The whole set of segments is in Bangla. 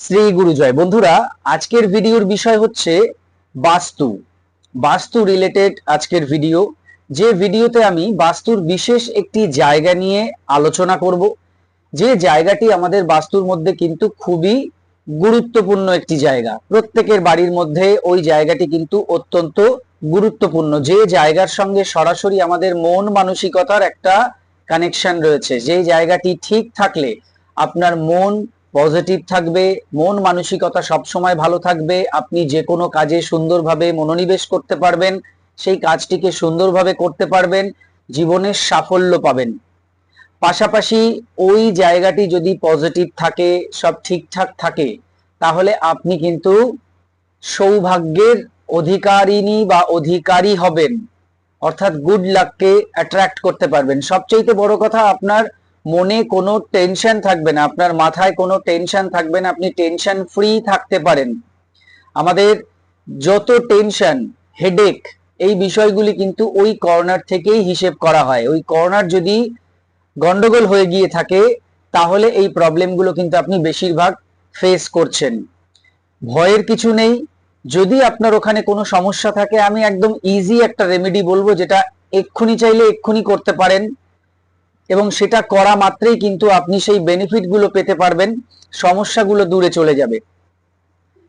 শ্রী গুরুজয় বন্ধুরা, আজকের ভিডিওর বিষয় হচ্ছে বাস্তু। বাস্তু রিলেটেড আজকের ভিডিও। যে ভিডিওতে আমি বাস্তুর বিশেষ একটি জায়গা নিয়ে আলোচনা করব, যে জায়গাটি আমাদের বাস্তুর মধ্যে কিন্তু খুবই গুরুত্বপূর্ণ একটি জায়গা। প্রত্যেকের বাড়ির মধ্যে ওই জায়গাটি কিন্তু অত্যন্ত গুরুত্বপূর্ণ। যে জায়গার সঙ্গে সরাসরি আমাদের মন মানসিকতার একটা কানেকশন রয়েছে। যে জায়গাটি ঠিক থাকলে আপনার মন পজিটিভ থাকবে, মন মানসিকতা সবসময় ভালো থাকবে, আপনি যে কোনো কাজে সুন্দরভাবে মনোনিবেশ করতে পারবেন, সেই কাজটিকে সুন্দরভাবে করতে পারবেন, জীবনের সাফল্য পাবেন। পাশাপাশি ওই জায়গাটি যদি পজিটিভ থাকে, সব ঠিকঠাক থাকে, তাহলে আপনি কিন্তু সৌভাগ্যের অধিকারিণী বা অধিকারী হবেন। অর্থাৎ গুড লাককে অ্যাট্রাক্ট করতে পারবেন। সবচেয়ে বড় কথা আপনার মনে কোনো টেনশন থাকবে না, আপনার মাথায় কোনো টেনশন থাকবে না, আপনি টেনশন ফ্রি থাকতে পারেন। আমাদের যত টেনশন হেডেক এই বিষয়গুলি কিন্তু ওই কর্নার থেকেই হিসেব করা হয়। ওই কর্নার যদি গন্ডগোল হয়ে গিয়ে থাকে, তাহলে এই প্রবলেমগুলো কিন্তু আপনি বেশিরভাগ ফেস করছেন। ভয়ের কিছু নেই। যদি আপনার ওখানে কোনো সমস্যা থাকে, আমি একদম ইজি একটা রেমেডি বলব, যেটা এক্ষুনি চাইলে এক্ষুনি করতে পারেন। এবং সেটা করা মাত্রেই কিন্তু আপনি সেই বেনিফিটগুলো পেতে পারবেন, সমস্যাগুলো দূরে চলে যাবে।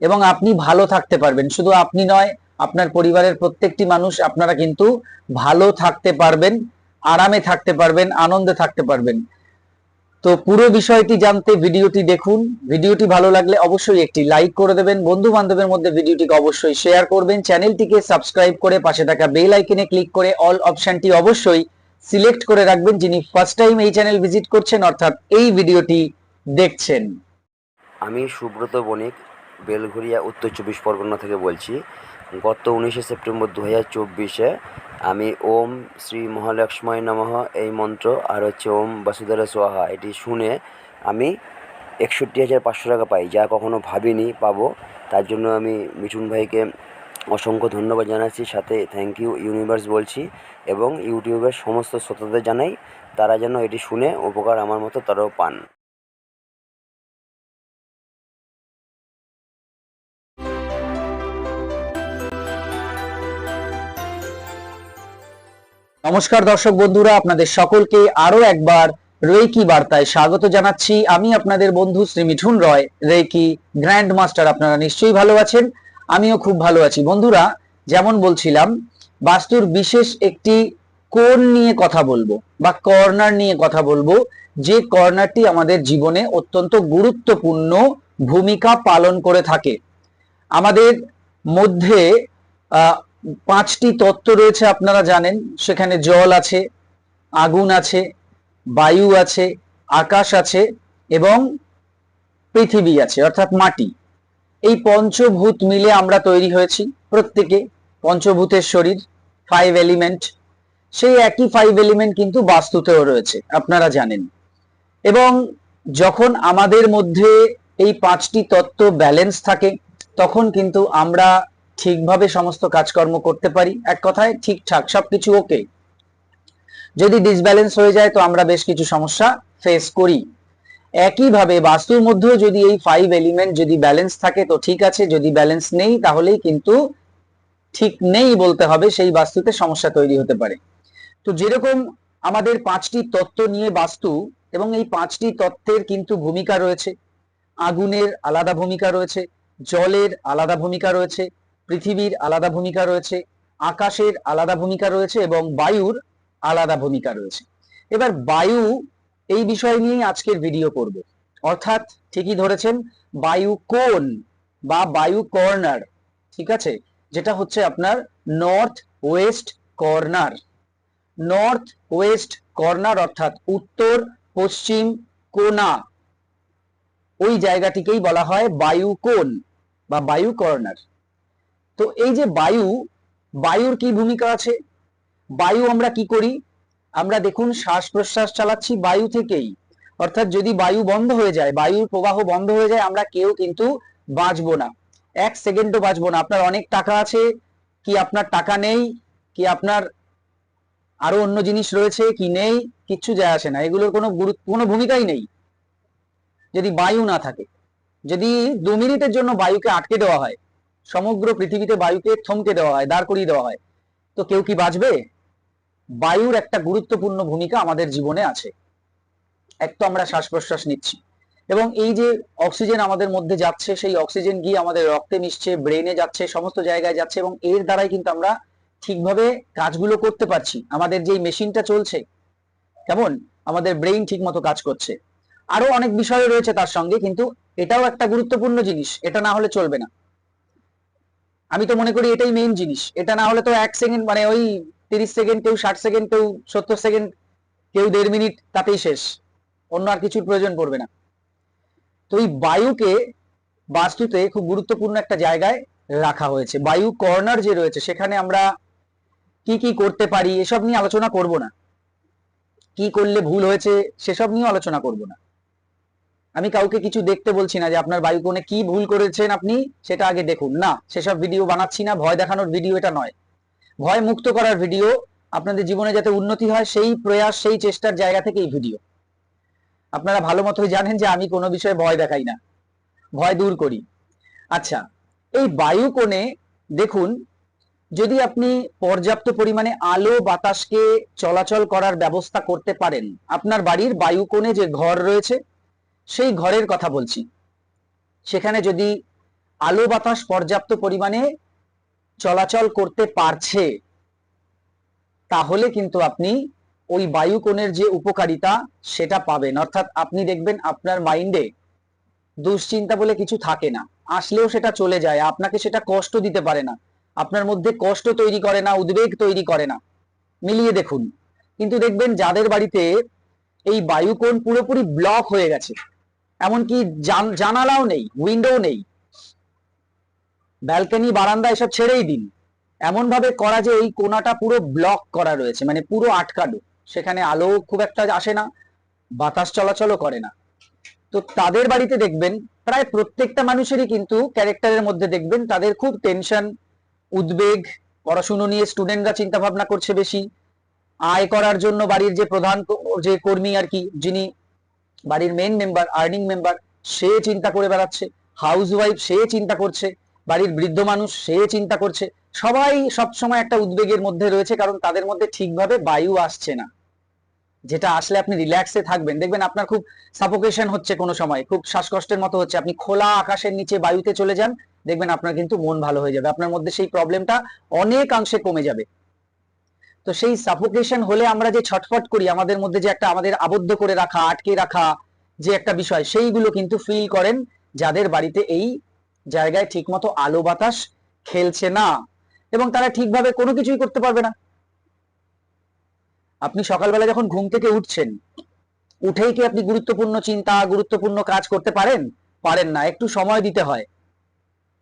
এবং আপনি ভালো থাকতে পারবেন। শুধু আপনি নয়, আপনার পরিবারের প্রত্যেকটি মানুষ আপনারা কিন্তু ভালো থাকতে পারবেন, আরামে থাকতে পারবেন, আনন্দে থাকতে পারবেন। তো পুরো বিষয়টি জানতে ভিডিওটি দেখুন। ভিডিওটি ভালো লাগলে অবশ্যই একটি লাইক করে দেবেন। বন্ধু বান্ধবের মধ্যে ভিডিওটিকে অবশ্যই শেয়ার করবেন। চ্যানেলটিকে সাবস্ক্রাইব করে পাশে থাকা বেল আইকনে ক্লিক করে অল অপশনটি অবশ্যই সিলেক্ট করে রাখবেন যিনি ফার্স্ট টাইম এই চ্যানেল ভিজিট করছেন, অর্থাৎ এই ভিডিওটি দেখছেন। আমি সুব্রত বণিক বেলঘরিয়া উত্তর চব্বিশ পরগনা থেকে বলছি। গত উনিশে সেপ্টেম্বর দু হাজার চব্বিশে আমি ওম শ্রী মহালক্ষ্মী নমঃ এই মন্ত্র আর হচ্ছে ওম বাসুধারা সোহা এটি শুনে আমি একষট্টি হাজার পাঁচশো টাকা পাই। যা কখনো ভাবিনি পাবো। তার জন্য আমি মিঠুন ভাইকে অসংখ্য ধন্যবাদ জানাচ্ছি। সাথে থ্যাংক ইউ ইউনিভার্স বলছি এবং ইউটিউবের সমস্ত শ্রোতাদের জানাই, তারা যেন এটি শুনে উপকার আমার মতো তারাও পান। নমস্কার দর্শক বন্ধুরা, আপনাদের সকলকে আরও একবার রেকি বার্তায় স্বাগত জানাচ্ছি। আমি আপনাদের বন্ধু Shri Mithun Roy reiki grand master আপনারা নিশ্চয়ই ভালো আছেন। আমিও খুব ভালো আছি। বন্ধুরা, যেমন বলছিলাম, বাস্তুর বিশেষ একটি কোণ নিয়ে কথা বলব বা কর্নার নিয়ে কথা বলব। যে কর্নারটি আমাদের জীবনে অত্যন্ত গুরুত্বপূর্ণ ভূমিকা পালন করে থাকে। আমাদের মধ্যে পাঁচটি তত্ত্ব রয়েছে আপনারা জানেন। সেখানে জল আছে, আগুন আছে, বায়ু আছে, আকাশ আছে এবং পৃথিবী আছে, অর্থাৎ মাটি। এই পঞ্চভূত মিলে আমরা তৈরি হয়েছি প্রত্যেকে, পঞ্চভূতের শরীর ফাইভ এলিমেন্ট সেই একই ফাইভ এলিমেন্ট কিন্তু বাস্তুতেও রয়েছে, আপনারা জানেন। এবং যখন আমাদের মধ্যে এই পাঁচটি তত্ত্ব ব্যালেন্স থাকে, তখন কিন্তু আমরা ঠিকভাবে সমস্ত কাজকর্ম করতে পারি। এক কথায় ঠিকঠাক, সবকিছু ওকে যদি ডিসব্যালেন্স হয়ে যায় তো আমরা বেশ কিছু সমস্যা ফেস করি। একইভাবে বাস্তুর মধ্যেও যদি এই ফাইভ এলিমেন্ট যদি ব্যালেন্স থাকে, তো ঠিক আছে, যদি ব্যালেন্স নেই, তাহলেই কিন্তু ঠিক নেই বলতে হবে, সেই বাস্তুতে সমস্যা তৈরি হতে পারে। তো যেরকম আমাদের পাঁচটি তত্ত্ব নিয়ে বাস্তু, এবং এই পাঁচটি তত্ত্বের কিন্তু ভূমিকা রয়েছে। আগুনের আলাদা ভূমিকা রয়েছে, জলের আলাদা ভূমিকা রয়েছে, পৃথিবীর আলাদা ভূমিকা রয়েছে, আকাশের আলাদা ভূমিকা রয়েছে, এবং বায়ুর আলাদা ভূমিকা রয়েছে। এবার বায়ু এই বিষয় নিয়ে আজকের ভিডিও করব। অর্থাৎ ঠিকই ধরেছেন বায়ু কোন বা বায়ু কর্নার ঠিক আছে? যেটা হচ্ছে আপনার north west corner north west corner অর্থাৎ উত্তর, পশ্চিম কোনা ওই জায়গাটিকেই বলা হয় বায়ু কোন বা বায়ু কর্নার তো এই যে বায়ু, বায়ুর কি ভূমিকা আছে? বায়ু আমরা কি করি? আমরা দেখুন শ্বাস প্রশ্বাস চালাচ্ছি বায়ু থেকেই। অর্থাৎ যদি বায়ু বন্ধ হয়ে যায়, বায়ুর প্রবাহ বন্ধ হয়ে যায়, আমরা কেউ কিন্তু বাঁচবো না। এক সেকেন্ডও বাঁচবো না। আপনার অনেক টাকা আছে, কি আপনার টাকা নেই, কি আপনার আরও অন্য জিনিস রয়েছে, কি নেই, কিচ্ছু যায় আসে না। এগুলোর কোনো গুরুত্ব, কোনো ভূমিকাই নেই। যদি বায়ু না থাকে, যদি দু মিনিটের জন্য বায়ুকে আটকে দেওয়া হয়, সমগ্র পৃথিবীতে বায়ুকে থমকে দেওয়া হয়, দাঁড় করিয়ে দেওয়া হয়, তো কেউ কি বাঁচবে? বায়ুর একটা গুরুত্বপূর্ণ ভূমিকা আমাদের জীবনে আছে। এক তো আমরা শ্বাস প্রশ্বাস নিচ্ছি এবং এই যে অক্সিজেন আমাদের মধ্যে যাচ্ছে, সেই অক্সিজেন গিয়ে আমাদের রক্তে মিশছে ব্রেনে যাচ্ছে, সমস্ত জায়গায় যাচ্ছে এবং এর দ্বারাই কিন্তু আমরা ঠিকভাবে কাজগুলো করতে পারছি। আমাদের যেই মেশিনটা চলছে, কেমন? আমাদের ব্রেইন ঠিক মতো কাজ করছে। আরও অনেক বিষয় রয়েছে তার সঙ্গে, কিন্তু এটাও একটা গুরুত্বপূর্ণ জিনিস, এটা না হলে চলবে না। আমি তো মনে করি এটাই মেইন জিনিস। এটা না হলে তো এক সেকেন্ড মানে ওই তিরিশ সেকেন্ড কেউ ষাট সেকেন্ড কেউ সত্তর সেকেন্ড কেউ দেড় মিনিট তাতেই শেষ। অন্য আর কিছুর প্রয়োজন পড়বে না। তো এই বায়ুকে বাস্তুতে খুব গুরুত্বপূর্ণ একটা জায়গায় রাখা হয়েছে। বায়ু কর্নার যে রয়েছে, সেখানে আমরা কি কি করতে পারি, এসব নিয়ে আলোচনা করব না। কি করলে ভুল হয়েছে, সেসব নিয়েও আলোচনা করব না। আমি কাউকে কিছু দেখতে বলছি না যে আপনার বায়ু কোণে কি ভুল করেছেন আপনি, সেটা আগে দেখুন। না, সেসব ভিডিও বানাচ্ছি না, ভয় দেখানোর ভিডিও এটা নয়। ভয় মুক্ত করার ভিডিও, আপনাদের জীবনে যাতে উন্নতি হয়, সেই প্রয়াস, সেই চেষ্টার জায়গা থেকে এই ভিডিও। আপনারা ভালো মতোই জানেন যে আমি কোনো বিষয়ে ভয় দেখাই না। ভয় দূর করি। আচ্ছা এই বায়ু কোণে দেখুন, যদি আপনি পর্যাপ্ত পরিমাণে আলো বাতাসকে চলাচল করার ব্যবস্থা করতে পারেন, আপনার বাড়ির বায়ু কোণে যে ঘর রয়েছে, সেই ঘরের কথা বলছি। সেখানে যদি আলো বাতাস পর্যাপ্ত পরিমাণে চলাচল করতে পারছে, তাহলে কিন্তু আপনি ওই বায়ু কোণের যে উপকারিতা সেটা পাবেন। অর্থাৎ আপনি দেখবেন আপনার মাইন্ডে দুশ্চিন্তা বলে কিছু থাকে না। আসলেও সেটা চলে যায়, আপনাকে সেটা কষ্ট দিতে পারে না। আপনার মধ্যে কষ্ট তৈরি করে না, উদ্বেগ তৈরি করে না। মিলিয়ে দেখুন। কিন্তু দেখবেন যাদের বাড়িতে এই বায়ুকোণ পুরোপুরি ব্লক হয়ে গেছে, এমনকি জান- জানালাও নেই উইন্ডো নেই ব্যালকনি, বারান্দা, এসব ছেড়েই দিন। এমন ভাবে করা যে এই কোণাটা পুরো ব্লক করা রয়েছে মানে পুরো আটকানো। সেখানে আলো খুব একটা আসে না, বাতাস চলাচলও করে না। তো তাদের বাড়িতে দেখবেন, প্রায় প্রত্যেকটা মানুষেরই কিন্তু ক্যারেক্টারের মধ্যে দেখবেন, তাদের খুব টেনশন উদ্বেগ, পড়াশুনো নিয়ে স্টুডেন্টরা চিন্তা ভাবনা করছে বেশি। আয় করার জন্য বাড়ির যে প্রধান যে কর্মী আর কি, যিনি বাড়ির মেন মেম্বার আর্নিং মেম্বার সে চিন্তা করে বেড়াচ্ছে। হাউস ওয়াইফ সে চিন্তা করছে। বাড়ির বৃদ্ধ মানুষ, সে চিন্তা করছে। সবাই সবসময় একটা উদ্বেগের মধ্যে রয়েছে, কারণ তাদের মধ্যে ঠিকভাবে বায়ু আসছে না। যেটা আসলে আপনি রিল্যাক্সে থাকবেন। দেখবেন আপনার খুব সাফোকেশন হচ্ছে কোনো সময়। খুব শ্বাসকষ্টের মতো হচ্ছে। আপনি খোলা আকাশের নিচে বায়ুতে চলে যান, দেখবেন আপনার কিন্তু মন ভালো হয়ে যাবে। আপনার মধ্যে সেই প্রবলেমটা অনেকাংশে কমে যাবে। তো সেই সাফোকেশন হলে আমরা যে ছটফট করি, আমাদের মধ্যে যে একটা আমাদের আবদ্ধ করে রাখা, আটকে রাখা যে একটা বিষয়, সেইগুলো কিন্তু ফিল করেন যাদের বাড়িতে এই জায়গায় ঠিকমতো আলো বাতাস খেলছে না এবং তারা ঠিকভাবে কোনো কিছুই করতে পারবে না। আপনি সকালবেলা যখন ঘুম থেকে উঠছেন, উঠেই কি আপনি গুরুত্বপূর্ণ চিন্তা, গুরুত্বপূর্ণ কাজ করতে পারেন? পারেন না, একটু সময় দিতে হয়।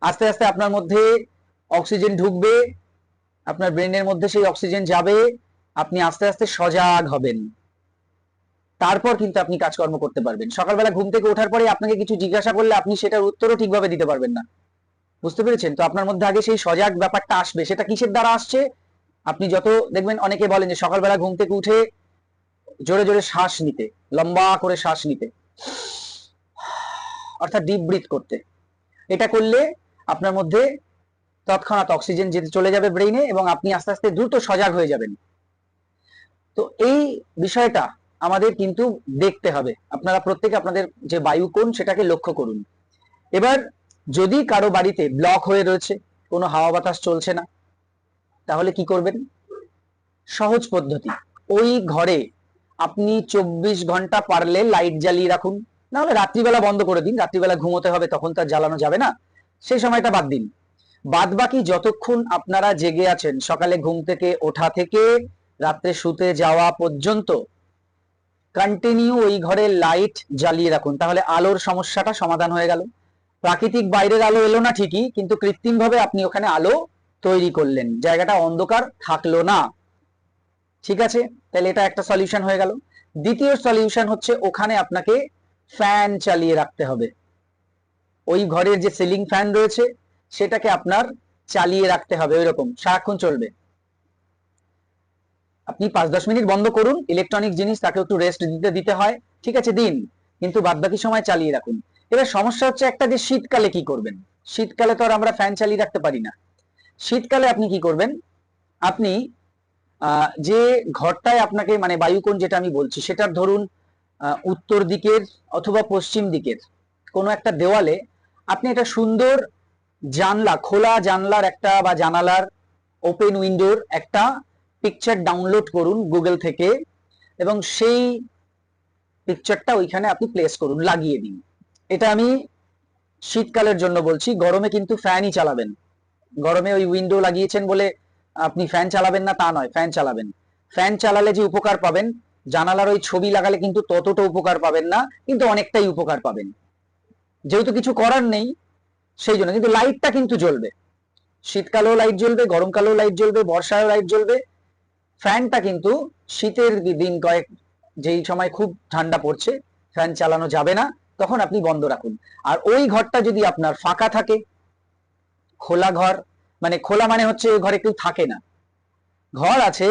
আস্তে আস্তে আপনার মধ্যে অক্সিজেন ঢুকবে, আপনার ব্রেনের মধ্যে সেই অক্সিজেন যাবে, আপনি আস্তে আস্তে সজাগ হবেন। তারপর কিন্তু আপনি কাজকর্ম করতে পারবেন। সকালবেলা ঘুম থেকে ওঠার পরে আপনাকে কিছু জিজ্ঞাসা করলে আপনি সেটার উত্তরও ঠিকভাবে দিতে পারবেন না। বুঝতে পেরেছেন? তো আপনার মধ্যে আগে সেই সজাগ ব্যাপারটা আসবে। সেটা কিসের দ্বারা আসছে? আপনি যত দেখবেন অনেকে বলেন যে সকালবেলা ঘুম থেকে উঠে জোরে জোরে শ্বাস নিতে, লম্বা করে শ্বাস নিতে, অর্থাৎ ডিপ ব্রিথ করতে। এটা করলে আপনার মধ্যে তৎক্ষণাৎ অক্সিজেন যেতে চলে যাবে ব্রেইনে এবং আপনি আস্তে আস্তে দ্রুত সজাগ হয়ে যাবেন। তো এই বিষয়টা আমাদের কিন্তু দেখতে হবে। আপনারা প্রত্যেকে আপনাদের যে বায়ু কোণ সেটাকে লক্ষ্য করুন। এবার যদি কারও বাড়িতে ব্লক হয়ে রয়েছে, কোনো হাওয়া বাতাস চলছে না, তাহলে কি করবেন? সহজ পদ্ধতি। ওই ঘরে আপনি চব্বিশ ঘণ্টা পারলে লাইট জ্বালিয়ে রাখুন। নাহলে রাত্রিবেলা বন্ধ করে দিন। রাত্রিবেলা ঘুমোতে হবে, তখন তার জ্বালানো যাবে না। সেই সময়টা বাদ দিন। বাদ বাকি যতক্ষণ আপনারা জেগে আছেন, সকালে ঘুম থেকে ওঠা থেকে রাত্রে শুতে যাওয়া পর্যন্ত কন্টিনিউ ওই ঘরে লাইট জ্বালিয়ে রাখুন। তাহলে আলোর সমস্যাটা সমাধান হয়ে গেল। প্রাকৃতিক বাইরের আলো এলো না ঠিকই, কিন্তু কৃত্রিম ভাবে আপনি ওখানে আলো তৈরি করলেন। জায়গাটা অন্ধকার থাকল না। ঠিক আছে? তাহলে এটা একটা সলিউশন হয়ে গেল। দ্বিতীয় সলিউশন হচ্ছে ওখানে আপনাকে ফ্যান চালিয়ে রাখতে হবে। ওই ঘরের যে সিলিং ফ্যান রয়েছে, সেটাকে আপনার চালিয়ে রাখতে হবে ওই রকম সারাক্ষণ চলবে। আপনি পাঁচ দশ মিনিট বন্ধ করুন ইলেকট্রনিক জিনিস তাকে একটু রেস্ট দিতে দিতে হয়, ঠিক আছে, দিন, কিন্তু বাদবাকি সময় চালিয়ে রাখুন। এবার সমস্যা হচ্ছে একটা যে শীতকালে কি করবেন? শীতকালে তো আর আমরা ফ্যান চালিয়ে রাখতে পারি না। শীতকালে আপনি কি করবেন? আপনি যে ঘরটায় আপনাকে মানে বায়ুকোণ যেটা আমি বলছি, সেটার ধরুন উত্তর দিকের অথবা পশ্চিম দিকের কোনো একটা দেওয়ালে আপনি একটা সুন্দর জানলা, খোলা জানলার একটা বা জানালার ওপেন উইন্ডোর একটা পিকচার ডাউনলোড করুন গুগল থেকে এবং সেই পিকচারটা ওইখানে আপনি প্লেস করুন, লাগিয়ে দিন। এটা আমি শীতকালের জন্য বলছি, গরমে কিন্তু ফ্যানই চালাবেন। গরমে ওই উইন্ডো লাগিয়েছেন বলে আপনি ফ্যান চালাবেন না, তা নয় ফ্যান চালাবেন। ফ্যান চালালে যে উপকার পাবেন, জানালার ওই ছবি লাগালে কিন্তু ততটা উপকার পাবেন না, কিন্তু অনেকটাই উপকার পাবেন। যেহেতু কিছু করার নেই, সেই জন্য। কিন্তু লাইটটা কিন্তু জ্বলবে। শীতকালেও লাইট জ্বলবে, গরমকালেও লাইট জ্বলবে, বর্ষায়ও লাইট জ্বলবে। ফ্যানটা কিন্তু শীতের দিন কয়েক, যেই সময় খুব ঠান্ডা পড়ছে, ফ্যান চালানো যাবে না, তখন আপনি বন্ধ রাখুন। আর ওই ঘরটা যদি আপনার ফাঁকা থাকে, খোলা ঘর মানে খোলা মানে হচ্ছে ওই ঘরে কেউ থাকে না। ঘর আছে,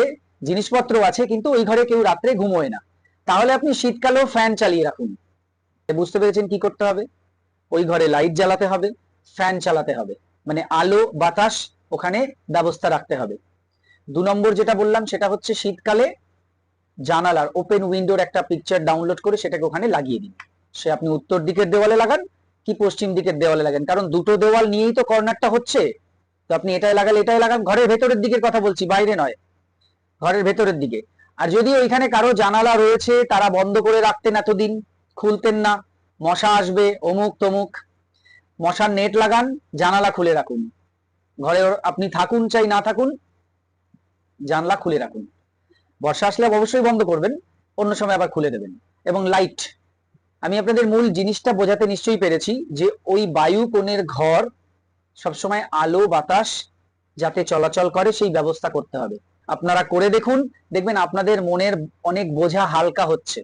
জিনিসপত্র আছে, কিন্তু ওই ঘরে কেউ রাত্রে ঘুমোয় না। তাহলে আপনি শীতকালেও ফ্যান চালিয়ে রাখুন। বুঝতে পেরেছেন কি করতে হবে? ওই ঘরে লাইট জ্বালাতে হবে, ফ্যান চালাতে হবে। মানে আলো, বাতাস ওখানে ব্যবস্থা রাখতে হবে। দু নম্বর যেটা বললাম, সেটা হচ্ছে শীতকালে জানালার ওপেন উইন্ডোর একটা পিকচার ডাউনলোড করে সেটাকে ওখানে লাগিয়ে দিন। সে আপনি উত্তর দিকের দেওয়ালে লাগান কি পশ্চিম দিকের দেওয়ালে লাগান। কারণ দুটো দেওয়াল নিয়েই তো কর্নারটা হচ্ছে। তো আপনি এটাই লাগালে এটাই লাগান, ঘরের ভেতরের দিকের কথা বলছি, বাইরে নয়, ঘরের ভেতরের দিকে। আর যদি ওইখানে কারও জানালা রয়েছে, তারা বন্ধ করে রাখতেন এতদিন, খুলতেন না, মশা আসবে, অমুক তমুক। মশার নেট লাগান, জানালা খুলে রাখুন। ঘরে আপনি থাকুন চাই না থাকুন জানলা খুলে রাখুন। বর্ষা আসলে অবশ্যই বন্ধ করবেন, অন্য সময় আবার খুলে দেবেন। এবং লাইট আমি আপনাদের মূল জিনিসটা বোঝাতে নিশ্চয়ই পেরেছি যে ওই বায়ু কোণের ঘর সবসময় আলো, বাতাস যাতে চলাচল করে, সেই ব্যবস্থা করতে হবে। আপনারা করে দেখুন, দেখবেন আপনাদের মনের অনেক বোঝা হালকা হচ্ছে।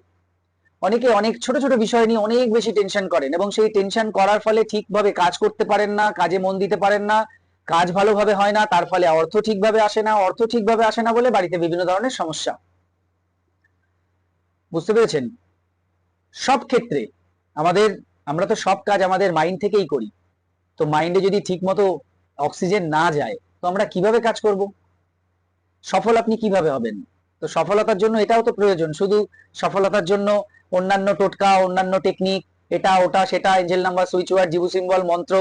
অনেকে অনেক ছোট ছোট বিষয় নিয়ে অনেক বেশি টেনশন করেন এবং সেই টেনশন করার ফলে ঠিকভাবে কাজ করতে পারেন না, কাজে মন দিতে পারেন না কাজ ভালোভাবে হয় না, তার ফলে অর্থ ঠিকভাবে আসে না, অর্থ ঠিকভাবে আসে না বলে বাড়িতে বিভিন্ন ধরনের সমস্যা। বুঝতে পেরেছেন? সব ক্ষেত্রে আমাদের, আমরা তো সব কাজ আমাদের মাইন্ড থেকেই করি। তো মাইন্ডে যদি ঠিকমতো অক্সিজেন না যায়, তো আমরা কীভাবে কাজ করব? সফল আপনি কীভাবে হবেন? তো সফলতার জন্য এটাও তো প্রয়োজন। শুধু সফলতার জন্য অন্যান্য টোটকা, অন্যান্য টেকনিক এটা, ওটা, সেটা angel number switch word Zibu symbol মন্ত্র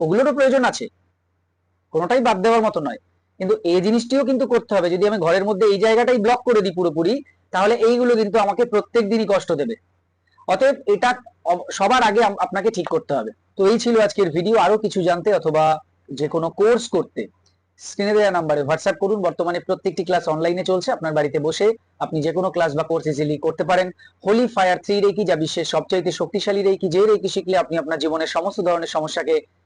ওগুলোরও প্রয়োজন আছে। কোনোটাই বাদ দেওয়ার মতো নয়। কিন্তু এই জিনিসটিও কিন্তু করতে হবে। যদি আমি ঘরের মধ্যে এই জায়গাটাই ব্লক করে দিই পুরোপুরি, তাহলে এইগুলো কিন্তু আমাকে প্রত্যেক দিনই কষ্ট দেবে। অতএব এটা সবার আগে আপনাকে ঠিক করতে হবে। তো এই ছিল আজকের ভিডিও আরও কিছু জানতে অথবা যে কোনো কোর্স করতে স্ক্রিনে দেওয়া নাম্বারে হোয়াটসঅ্যাপ করুন। বর্তমানে প্রত্যেকটি ক্লাস অনলাইনে চলছে। আপনার বাড়িতে বসে আপনি যে কোনো ক্লাস বা কোর্স ইজিলি করতে পারেন। হোলি ফায়ার থ্রি রেকি যা বিশ্বের সবচাইতে শক্তিশালী রেকি যে রেকি শিখলে আপনি আপনার জীবনের সমস্ত ধরনের সমস্যাকে